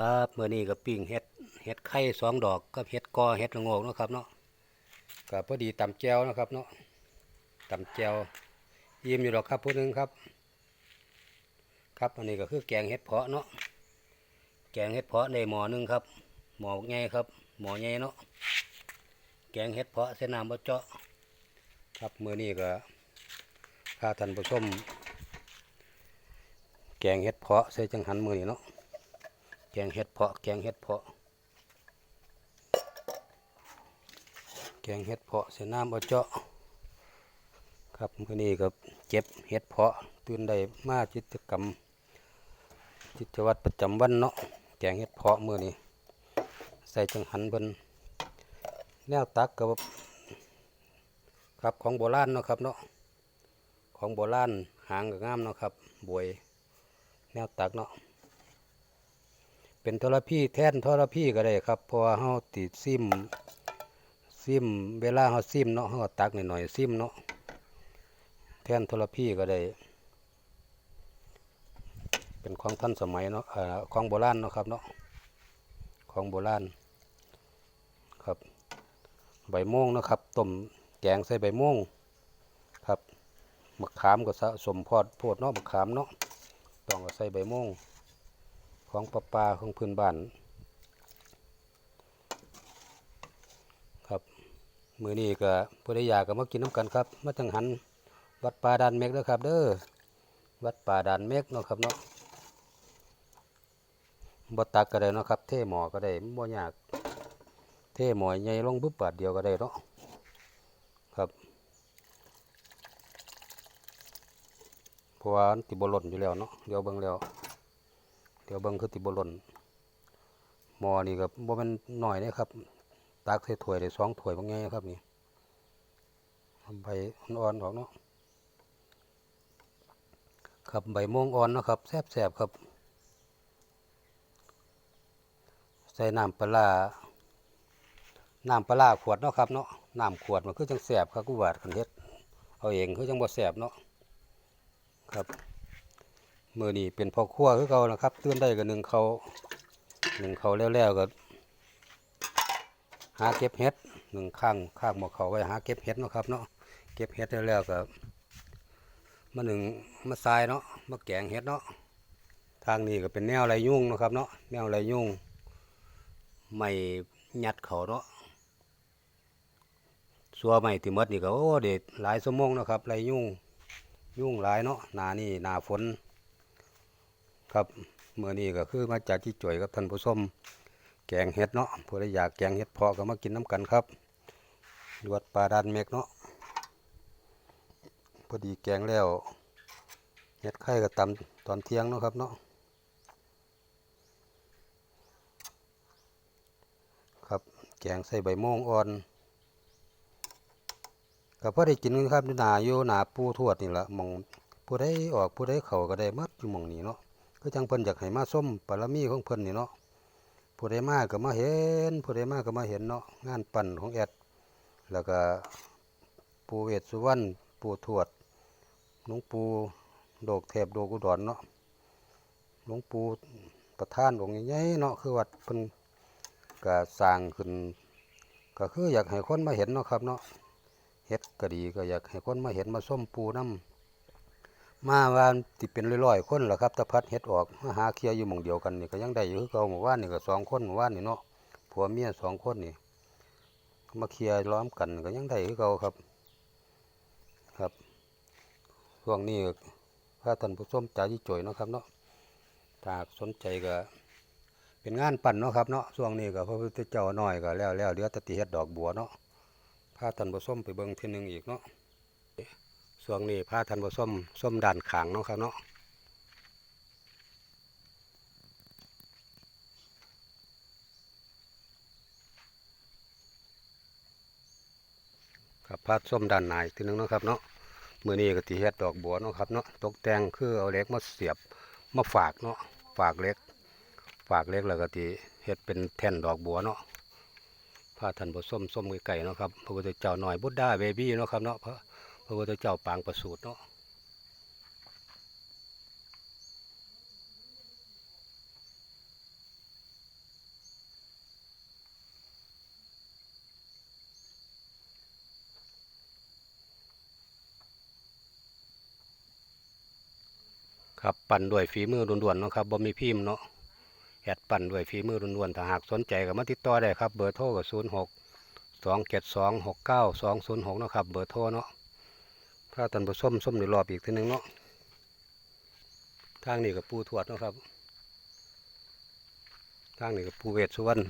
ครับเมื่อนี้ก็ปิ้งเห็ดเห็ดไข่สองดอกกับเห็ดกอเห็ดระโงกนะครับเนาะก็พอดีตำแจวนะครับเนาะตำแจวยิ้มอยู่ดอกครับผู้หนึงครับ ครับอันนี้ก็คือแกงเห็ดเพาะเนาะแกงเห็ดเพาะในหม้อนึงครับ หม้อใหญ่ครับหม้อใหญ่เนาะแกงเห็ดเพาะเส้นน้ำบะเจาะครับเมื่อนี้ก็พาท่านผู้ชมแกงเห็ดเพาะใส่จังหันมือนี่เนาะ แกงเห็ดเพาะ แกงเห็ดเพาะ แกงเห็ดเพาะเสน้ำเอาเจาะ ครับมือนี้ก็เจ็บเห็ดเพาะ ตื่นได้มาจิตกรรมจิตวัตรประจำวันเนาะ แกงเห็ดเพาะมื่อนี้ ใส่จังหันเพิ่นแนวตักกับครับของโบราณเนาะครับเนาะของโบราณหางกับง่ามเนาะครับบวยแนวตักเนาะ เป็นทรพีแท่นทรพีก็ได้ครับเพราะว่าเฮาติดซิมซิมเวลาเฮาซิมเนาะเฮาตักหน่อยๆซิมเนาะแท่นทรพีก็ได้ เป็นของทันสมัยเนาะเอ่อของโบราณเนาะครับเนาะของโบราณครับใบม่วงเนาะครับต้มแกงใส่ใบม่วงครับมะขามก็สะสมพอดโพดเนาะมะขามเนาะต้องก็ใส่ใบม่วง ของปลาปลาของพื้นบ้านครับมือนี้ก็ผู้ใดอยากก็มากินน้ำกันครับมาจังหันวัดป่าดานเมกเด้อครับ เด้อวัดป่าดานเมกเนาะครับเนาะบ่ตักก็ได้เนาะครับ เท่หมอก็ได้บ่ยาก เท่หมอใหญ่ลงปุ๊บบาทเดียวก็ได้เนาะครับเพราะว่าติบหล่นอยู่แล้วเนาะเดี๋ยวเบิ่งแล้ว เดี๋ยวเบิ่งคือติบล่นหมอนี่ก็บ่ม่นหน้อยเด้ครับ ตักใส่ถ้วยได้สองถ้วยบางไงครับนี่ทำใบอ่อนๆออกเนาะครับใบม่วงอ่อนเนาะครับแซ่บๆครับ ใส่น้ำปลาน้ำปลาขวดเนาะครับเนาะน้ำขวดมันคือจังแซ่บครับกูว่าคันเฮ็ดเอาเองคือจังบ่แซ่บเนาะครับ มือนี่เป็นพ่อครัวคือเขานะครับตื่นได้ก็หนึ่งเขาหนึ่งเขาแล้วๆก็หาเก็บเห็ดหนึ่งข้างข้างหมอเขาไว้หาเก็บเห็ดนะครับเนาะเก็บเห็ดแล้วๆก็มาหนึ่งมาทรายเนาะมาแกงเห็ดเนาะทางนี้ก็เป็นแนวไรยุ่งนะครับเนาะแนวไรยุ่งไม่ยัดเขาเนาะสัวไม่ที่มดนี่ก็โอ้เด็ดหลายสมงนะครับไรยุ่งยุ่งหลายเนาะหนานี่หนาฝน ครับเมื่อนี้ก็คือมาจากที่จ่วยกับท่านผู้ชมแกงเห็ดเนาะผู้ใดอยากแกงเห็ดเพาะก็มากินน้ำกันครับอยู่วัดป่าดานเมกเนาะพอดีแกงแล้วเห็ดไข่ก็ตำตอนเที่ยงเนาะครับเนาะครับแกงใส่ใบม่วงอ่อนก็พอได้กินกันครับหนาอยู่หนาปูทวดนี่แหละมองผู้ใดออกผู้ใดเข้าก็ได้มัดอยู่หมองนี้เนาะ คือจังเพิ่นอยากให้มาส้มปารมีของเพิ่นนี่เนาะผู้ใดมาก็มาเห็นผู้ใดมาก็มาเห็นเนาะงานปั่นของแอด แล้วก็ปู่เวสสุวรรณปู่ทวดหลวงปู่โดกเทพโดกุดรเนาะหลวงปู่ประธานองค์ใหญ่เนาะคือวัดเพิ่นก็สร้างขึ้น ก็คืออยากให้คนมาเห็นเนาะครับเนาะเฮ็ดก็ดีก็อยากให้คนมาเห็นมาส้มปูน้ำ มาว่าติเป็นร้อยๆคนล่ะครับตะพัดเฮ็ดออกมาหาเคลียร์อยู่หม่องเดียวกันนี่ก็ยังได้อยู่คือเก่าหมู่บ้านนี่ก็สองคนหมู่บ้านนี่เนาะผัวเมียสองคนนี่มาเคลียร์ล้อมกันก็ยังได้คือเก่าครับ ครับช่วงนี้พระท่านผู้ชมจ่ายี่จ่อยเนาะครับเนาะถ้าสนใจก็เป็นงานปั่นเนาะครับเนาะช่วงนี้ก็พระพุทธเจ้าน้อยก็แล้วแล้วเหลือแตติเฮ็ดดอกบัวเนาะพาท่านผู้ชมไปเบิ่งเทีนึงอีกเนาะ ช่วงนี้พาท่านผู้มส้มด่านขางเนาะครับเนาะครับพาส้มด่านในทีนึงเนาะครับเนาะมือนี้ก็ตีเฮ็ดดอกบัวเนาะครับเนาะตกแต่งคือเอาเล็กมาเสียบมาฝากเนาะฝากเล็ก ฝากเล็กแล้วก็ตีเฮ็ดเป็นแท่นดอกบัวเนาะพาท่านผู้มส้มไก่ๆเนาะครับพระพุทธเจ้าหน่อยบุตรดาเบบี้เนาะครับเนาะพระ พระพุทธเจ้าปางประสูตรเนาะครับปั่นด้วยฝีมือด่วนๆเนาะครับบ่มีพิมพ์เนาะแอดปั่นด้วยฝีมือด่วนๆถ้าหากสนใจก็มาติดต่อได้ครับเบอร์โทรกับศูนย์หกสองเจ็ดสองหกเก้าสองศูนย์หกนะครับเบอร์โทรเนาะ ถ้าท่านผู้ชมส้มในรอบอีกทีหนึงเนาะทางนี้ก็ปูทวดนะครับ ทางนี้ก็ปูเวทสุวรรณ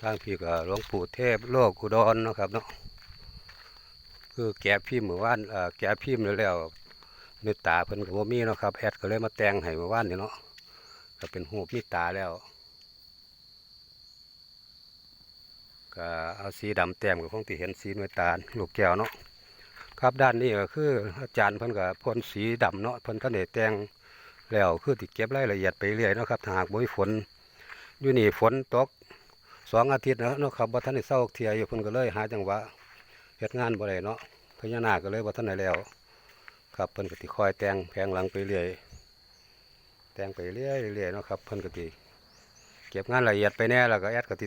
ทางพี่ก็หลวงปู่เทพโลกอุดรเนะครับเนาะคือแกะพิมพ์เมื่อวานแกะพิมพ์แล้วเนื้อตาเพิ่นก็บ่มีเนาะครับแอดก็เลยมาแต่งให้เมื่อวานนี่เนาะก็เป็นหูมีตาแล้ว ก็เอาสีดำแต้มก็คงที่เห็นสีหน่วยตาลลูกแก้วเนาะครับด้านนี้ก็คืออาจารย์เพิ่นก็พ่นสีดำเนาะเพิ่นก็ได้แต่งแล้วคือติเก็บรายละเอียดไปเรื่อยเนาะครับถ้าหากบ่มีฝนอยู่นี่ฝนตกสองอาทิตย์แล้วเนาะครับบ่ทันได้เศร้าเที่ยอยู่เพิ่นก็เลยหาจังหวะเฮ็ดงานบ่ได้เนาะพญานาคก็เลยบ่ทันได้แล้ว ครับเพิ่นก็สิคอยแต่งแผงหลังไปเรื่อยแต่งไปเรื่อยเรื่อยเนาะครับเพิ่นก็สิเก็บงานละเอียดไปแน่แล้วก็แอดก็ติ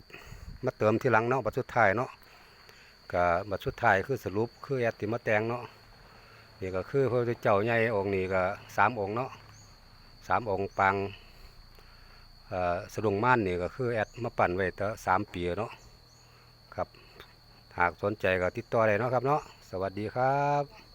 มาเติมที่หลังเนาะบัดสุดท้ายเนาะก็บัดสุดท้ายคือสรุปคือแอดติมาแตงเนาะนี่ก็คือพระเจ้าใหญ่องค์นี้ก็สามองค์เนาะสามองค์ปังอ่อสะดุงม่านนี่ก็คือแอดมาปั่นไว้ตั้งสามปีเนาะครับหากสนใจก็ติดต่อได้เนาะครับเนาะสวัสดีครับ